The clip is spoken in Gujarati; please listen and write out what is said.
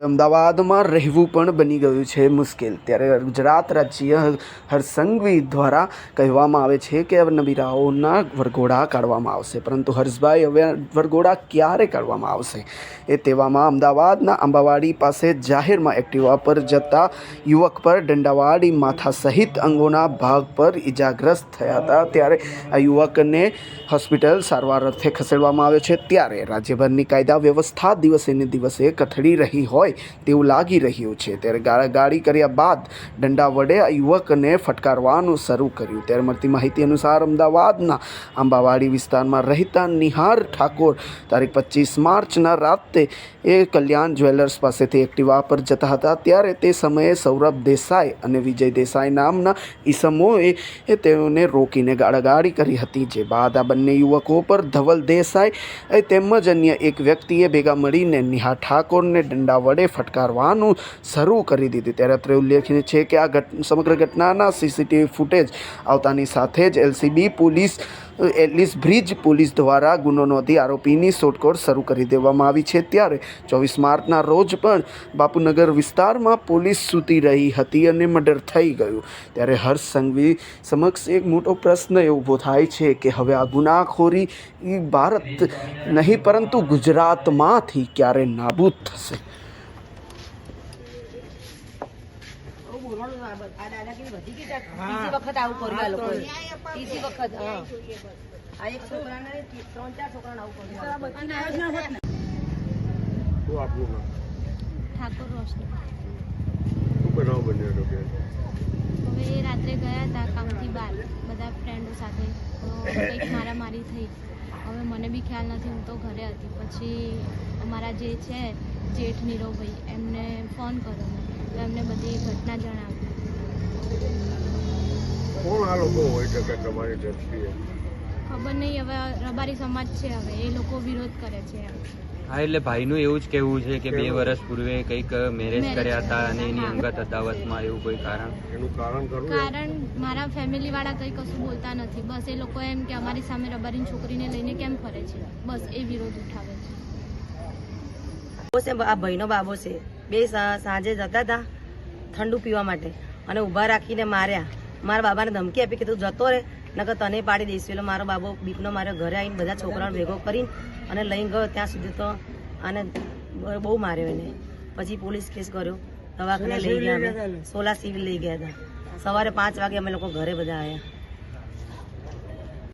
અમદાવાદમાં રહેવું પણ બની ગયું છે મુશ્કેલ. ત્યારે ગુજરાત રાજ્ય હરસંઘવી દ્વારા કહેવામાં આવે છે કે નબીરાઓના વરઘોડા કાઢવામાં આવશે. પરંતુ હર્ષભાઈ, હવે વરઘોડા ક્યારે કાઢવામાં આવશે? એ તેવામાં અમદાવાદના આંબાવાડી પાસે જાહેરમાં એક્ટિવા પર જતા યુવક પર દંડાવાડી માથા સહિત અંગોના ભાગ પર ઈજાગ્રસ્ત થયા હતા. ત્યારે આ યુવકને હોસ્પિટલ સારવાર અર્થે ખસેડવામાં આવ્યો છે. ત્યારે રાજ્યભરની કાયદા વ્યવસ્થા દિવસે ને દિવસે કથળી રહી હોય તેવું લાગી રહ્યું છે. ત્યારે ગાડી કર્યા બાદ દંડા વડે આ યુવકને ફટકારવાનું શરૂ કર્યું. ત્યારે મળતી માહિતી અનુસાર અમદાવાદના આંબાવાડી વિસ્તારમાં રહેતા નિહાર ઠાકોર તારીખ પચીસ માર્ચના રાતે એ કલ્યાણ જ્વેલર્સ પાસેથી એક્ટિવા પર જતા હતા. ત્યારે તે સમયે સૌરભ દેસાઈ અને વિજય દેસાઈ નામના ઈસમોએ એ તેઓને રોકીને ગાળાગાળી કરી હતી. જે બાદ આ બંને યુવકો પર ધવલ દેસાઈ તેમજ અન્ય એક વ્યક્તિએ ભેગા મળીને નિહાર ઠાકોરને દંડા વડે ફટકારવાનું શરૂ કરી દીધું. ત્યારે અત્રે ઉલ્લેખનીય છે કે આ ઘટ, સમગ્ર ઘટનાના સીસીટીવી ફૂટેજ આવતાની સાથે જ LCB police, Ellis bridge police દ્વારા ગુનો નોંધી આરોપીની શોધખોળ શરૂ કરી દેવામાં આવી છે. ત્યારે ચોવીસ માર્ચના રોજ પણ બાપુનગર વિસ્તારમાં પોલીસ સૂતી રહી હતી અને મર્ડર થઈ ગયું. ત્યારે હર્ષ સંઘવી સમક્ષ એક મોટો પ્રશ્ન એ ઊભો થાય છે કે હવે આ ગુનાખોરી ભારત નહીં, પરંતુ ગુજરાતમાંથી ક્યારે નાબૂદ થશે? આ દાદાગીરી વધી ગઈ ત્રીજી વખત આવું કર્યું આ લોકોએ. ત્રીજી વખત આ એક છોકરાને ત્રણ ચાર છોકરાને આવું કર્યું. શું આપનું નામ ઠાકોર રોશની. શું બનાવ બન્યો હતો બેન હવે રાત્રે ગયા હતા કામથી બહાર બધા ફ્રેન્ડો સાથે. તો કંઈક મારામારી થઈ. હવે મને બી ખ્યાલ નથી હું તો ઘરે હતી. પછી અમારા જે છે જેઠ નીરવભાઈ એમને ફોન કર્યો તો એમને બધી ઘટના જણાવી. કોણ આ લોકો હોય શકે તમારી દ્રષ્ટિએ ખબર નહીં હવે રબારી સમાજ છે હવે એ લોકો વિરોધ કરે છે હા એટલે ભાઈનું એવું જ કહેવું છે કે બે વર્ષ પૂર્વે કંઈક મેરેજ કર્યા હતા અને એની. અંગત અદાવતમાં એવું કોઈ કારણ? એનું કારણ કારણ મારા ફેમિલી વાળા કંઈ કશું બોલતા નથી. બસ એ લોકો એમ કે અમારી સામે રબારીની છોકરીને લઈને કેમ ફરે છે? બસ એ વિરોધ ઉઠાવે છે. છે આ ભાઈનો બાબો છે. બે સાંજે જતા હતા ઠંડુ પીવા માટે અને ઊભા રાખીને માર્યા. મારા બાબાને ધમકી આપી કે તું જતો રહે નકર તને પાડી દઈશું. એટલે મારો બાબો બીકનો માર્યો ઘરે આવીને બધા છોકરાઓને ભેગો કરીને અને લઈને ગયો. ત્યાં સુધી તો આને બહુ માર્યો એને. પછી પોલીસ કેસ કર્યો. દવાખાને લઈ ગયા અમે. સોલા સિવિલ લઈ ગયા હતા. સવારે પાંચ વાગે અમે લોકો ઘરે બધા આવ્યા